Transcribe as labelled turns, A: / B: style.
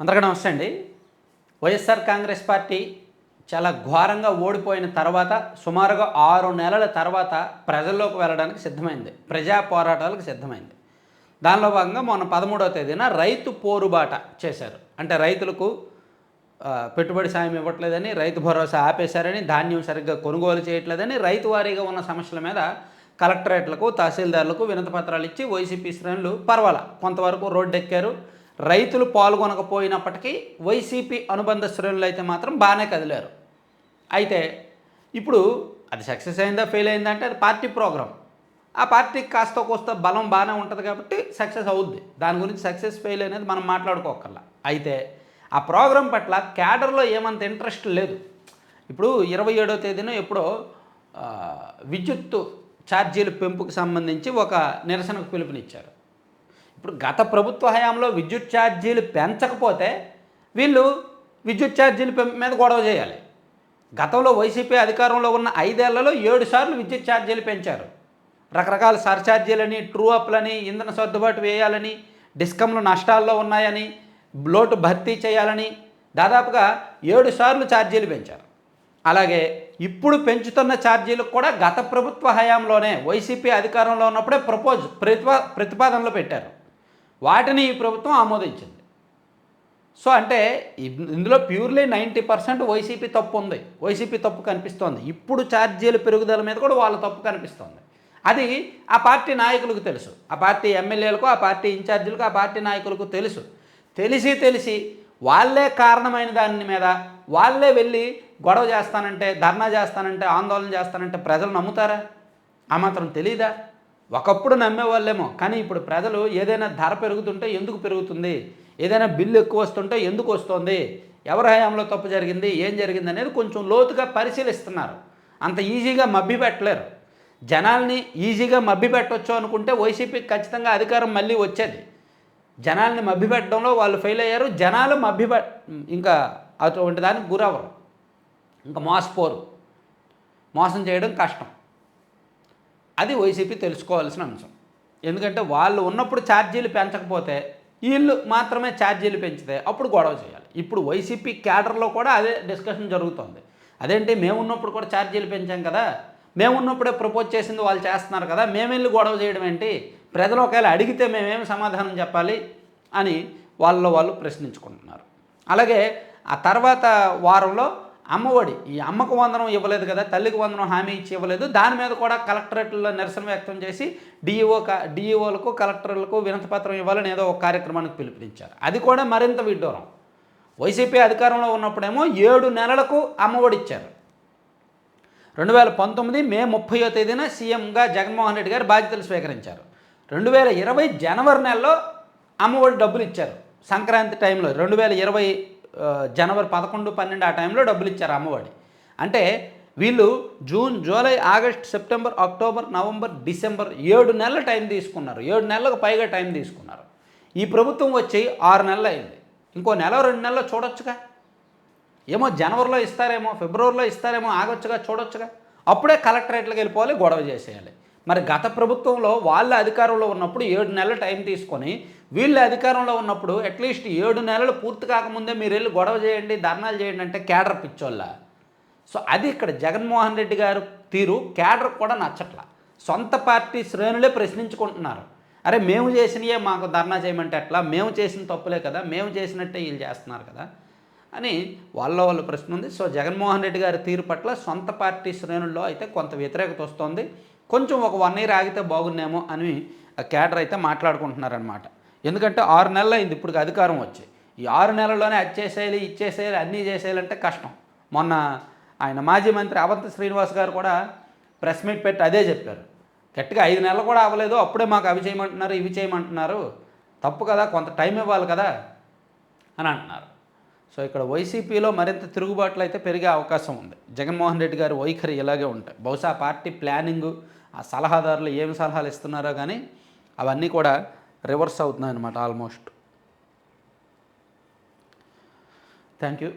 A: అందరికీ నమస్తే అండి. వైఎస్ఆర్ కాంగ్రెస్ పార్టీ చాలా ఘోరంగా ఓడిపోయిన తర్వాత సుమారుగా ఆరు నెలల తర్వాత ప్రజల్లోకి వెళ్ళడానికి సిద్ధమైంది. ప్రజా పోరాటాలకు సిద్ధమైంది. దానిలో భాగంగా మొన్న పదమూడవ తేదీన రైతు పోరుబాట చేశారు. అంటే రైతులకు పెట్టుబడి సాయం ఇవ్వట్లేదని రైతు భరోసా ఆపేశారని ధాన్యం సరిగ్గా కొనుగోలు చేయట్లేదని రైతు వారీగా ఉన్న సమస్యల మీద కలెక్టరేట్లకు తహసీల్దార్లకు వినతి పత్రాలు ఇచ్చి వైసీపీ శ్రేణులు పర్వాలా. కొంతవరకు రోడ్డెక్కారు. రైతులు పాల్గొనకపోయినప్పటికీ వైసీపీ అనుబంధ శ్రేణులు అయితే మాత్రం బాగానే కదిలారు. అయితే ఇప్పుడు అది సక్సెస్ అయిందా ఫెయిల్ అయిందా అంటే అది పార్టీ ప్రోగ్రామ్ ఆ పార్టీకి కాస్త కోస్త బలం బాగానే ఉంటుంది కాబట్టి సక్సెస్ అవుద్ది. దాని గురించి సక్సెస్ ఫెయిల్ అనేది మనం మాట్లాడుకోకర్లా అయితే ఆ ప్రోగ్రాం పట్ల క్యాడర్లో ఏమంత ఇంట్రెస్ట్ లేదు. ఇప్పుడు ఇరవై ఏడో తేదీన ఎప్పుడో విద్యుత్తు విద్యుత్ ఛార్జీల పెంపుకు సంబంధించి ఒక నిరసనకు పిలుపునిచ్చారు. ఇప్పుడు గత ప్రభుత్వ హయాంలో విద్యుత్ ఛార్జీలు పెంచకపోతే వీళ్ళు విద్యుత్ ఛార్జీల మీద గొడవ చేయాలి. గతంలో వైసీపీ అధికారంలో ఉన్న ఐదేళ్ళలో ఏడు సార్లు విద్యుత్ ఛార్జీలు పెంచారు. రకరకాల సర్ఛార్జీలని ట్రూ అప్లని ఇంధన సర్దుబాటు వేయాలని డిస్కంలు నష్టాల్లో ఉన్నాయని లోటు భర్తీ చేయాలని దాదాపుగా ఏడు సార్లు ఛార్జీలు పెంచారు. అలాగే ఇప్పుడు పెంచుతున్న ఛార్జీలకు కూడా గత ప్రభుత్వ హయాంలోనే వైసీపీ అధికారంలో ఉన్నప్పుడే ప్రపోజ్ ప్రతిపా ప్రతిపాదనలు పెట్టారు. వాటిని ఈ ప్రభుత్వం ఆమోదించింది. సో అంటే ఇందులో ప్యూర్లీ నైంటీ పర్సెంట్ వైసీపీ తప్పు ఉంది. వైసీపీ తప్పు కనిపిస్తోంది. ఇప్పుడు ఛార్జీల పెరుగుదల మీద కూడా వాళ్ళ తప్పు కనిపిస్తోంది. అది ఆ పార్టీ నాయకులకు తెలుసు. ఆ పార్టీ ఎమ్మెల్యేలకు ఆ పార్టీ ఇన్ఛార్జీలకు ఆ పార్టీ నాయకులకు తెలుసు. తెలిసి తెలిసి వాళ్ళే కారణమైన దాని మీద వాళ్ళే వెళ్ళి గొడవ చేస్తానంటే ధర్నా చేస్తానంటే ఆందోళన చేస్తానంటే ప్రజలు నమ్ముతారా? ఆ మాత్రం తెలీదా? ఒకప్పుడు నమ్మేవాళ్ళేమో కానీ ఇప్పుడు ప్రజలు ఏదైనా ధర పెరుగుతుంటే ఎందుకు పెరుగుతుంది? ఏదైనా బిల్లు ఎక్కువ వస్తుంటే ఎందుకు వస్తుంది? ఎవరి హయాంలో తప్పు జరిగింది? ఏం జరిగింది అనేది కొంచెం లోతుగా పరిశీలిస్తున్నారు. అంత ఈజీగా మభ్య పెట్టలేరు. జనాల్ని ఈజీగా మభ్య పెట్టవచ్చు అనుకుంటే వైసీపీకి ఖచ్చితంగా అధికారం మళ్ళీ వచ్చేది. జనాల్ని మభ్యపెట్టడంలో వాళ్ళు ఫెయిల్ అయ్యారు. జనాలు మభ్యపె ఇంకా అటువంటి దానికి గురవరు ఇంకా మోసపోరు. మోసం చేయడం కష్టం. అది వైసీపీ తెలుసుకోవాల్సిన అంశం. ఎందుకంటే వాళ్ళు ఉన్నప్పుడు ఛార్జీలు పెంచకపోతే వీళ్ళు మాత్రమే ఛార్జీలు పెంచితే అప్పుడు గొడవ చేయాలి. ఇప్పుడు వైసీపీ క్యాడర్లో కూడా అదే డిస్కషన్ జరుగుతుంది. అదేంటి మేము ఉన్నప్పుడు కూడా ఛార్జీలు పెంచాం కదా? మేము ఉన్నప్పుడే ప్రపోజ్ చేసింది వాళ్ళు చేస్తున్నారు కదా? మేము వెళ్ళి గొడవ చేయడం ఏంటి? ప్రజలు ఒకవేళ అడిగితే మేమేం సమాధానం చెప్పాలి? అని వాళ్ళలో వాళ్ళు ప్రశ్నించుకుంటున్నారు. అలాగే ఆ తర్వాత వారంలో అమ్మఒడి. ఈ అమ్మకు వందనం ఇవ్వలేదు కదా తల్లికి వందనం హామీ ఇచ్చి ఇవ్వలేదు. దాని మీద కూడా కలెక్టరేట్లో నిరసన వ్యక్తం చేసి డిఈఓ డిఈఓలకు కలెక్టర్లకు వినతిపత్రం ఇవ్వాలని ఏదో ఒక కార్యక్రమానికి పిలుపునిచ్చారు. అది కూడా మరింత విడ్డూరం. వైసీపీ అధికారంలో ఉన్నప్పుడేమో ఏడు నెలలకు అమ్మఒడి ఇచ్చారు. రెండు వేల పంతొమ్మిది మే ముప్పయో తేదీన సీఎంగా జగన్మోహన్ రెడ్డి గారు బాధ్యతలు స్వీకరించారు. రెండు వేల ఇరవై జనవరి నెలలో అమ్మఒడి డబ్బులు ఇచ్చారు. సంక్రాంతి టైంలో రెండు వేల ఇరవై జనవరి పదకొండు పన్నెండు ఆ టైంలో డబ్బులు ఇచ్చారు అమ్మఒడి. అంటే వీళ్ళు June July August September October November December ఏడు నెలల టైం తీసుకున్నారు. ఏడు నెలలకు పైగా టైం తీసుకున్నారు. ఈ ప్రభుత్వం వచ్చి ఆరు నెలలు అయింది. ఇంకో నెల రెండు నెలలు చూడొచ్చుగా? ఏమో జనవరిలో ఇస్తారేమో ఫిబ్రవరిలో ఇస్తారేమో ఆగొచ్చుగా చూడొచ్చుగా? అప్పుడే కలెక్టరేట్లకు వెళ్ళిపోవాలి గొడవ చేసేయాలి. మరి గత ప్రభుత్వంలో వాళ్ళ అధికారంలో ఉన్నప్పుడు ఏడు నెలలు టైం తీసుకొని వీళ్ళ అధికారంలో ఉన్నప్పుడు అట్లీస్ట్ ఏడు నెలలు పూర్తి కాకముందే మీరు వెళ్ళి గొడవ చేయండి ధర్నాలు చేయండి అంటే కేడర్ పిచ్చోళ్ళ. సో అది ఇక్కడ జగన్మోహన్ రెడ్డి గారు తీరు కేడర్ కూడా నచ్చట్ల. సొంత పార్టీ శ్రేణులే ప్రశ్నించుకుంటున్నారు. అరే మేము చేసినయే మాకు ధర్నా చేయమంటే ఎట్లా? మేము చేసిన తప్పులే కదా? మేము చేసినట్టే వీళ్ళు చేస్తున్నారు కదా? అని వాళ్ళ వాళ్ళ ప్రశ్న ఉంది. సో జగన్మోహన్ రెడ్డి గారి తీరు పట్ల సొంత పార్టీ శ్రేణుల్లో అయితే కొంత వ్యతిరేకత వస్తుంది. కొంచెం ఒక వన్ ఇయర్ ఆగితే బాగున్నేమో అని ఆ అయితే మాట్లాడుకుంటున్నారనమాట ఎందుకంటే ఆరు నెలలు అయింది ఇప్పుడు అధికారం వచ్చి. ఈ ఆరు నెలల్లోనే అది చేసేయాలి ఇచ్చేసేయాలి అన్నీ చేసేయాలంటే కష్టం. మొన్న ఆయన మాజీ మంత్రి అవంతి శ్రీనివాస్ గారు కూడా ప్రెస్ మీట్ పెట్టి అదే చెప్పారు. గట్టిగా ఐదు నెలలు కూడా అవ్వలేదు అప్పుడే మాకు అవి చేయమంటున్నారు ఇవి చేయమంటున్నారు. తప్పు కదా కొంత టైం ఇవ్వాలి కదా అని అంటున్నారు. సో ఇక్కడ వైసీపీలో మరింత తిరుగుబాట్లు అయితే పెరిగే అవకాశం ఉంది. జగన్మోహన్ రెడ్డి గారి వైఖరి ఇలాగే ఉంటాయి బహుశా పార్టీ ప్లానింగ్ ఆ సలహాదారులు ఏమి సలహాలు ఇస్తున్నారో కానీ అవన్నీ కూడా రివర్స్ అవుతున్నాయి అన్నమాట ఆల్మోస్ట్. Thank you.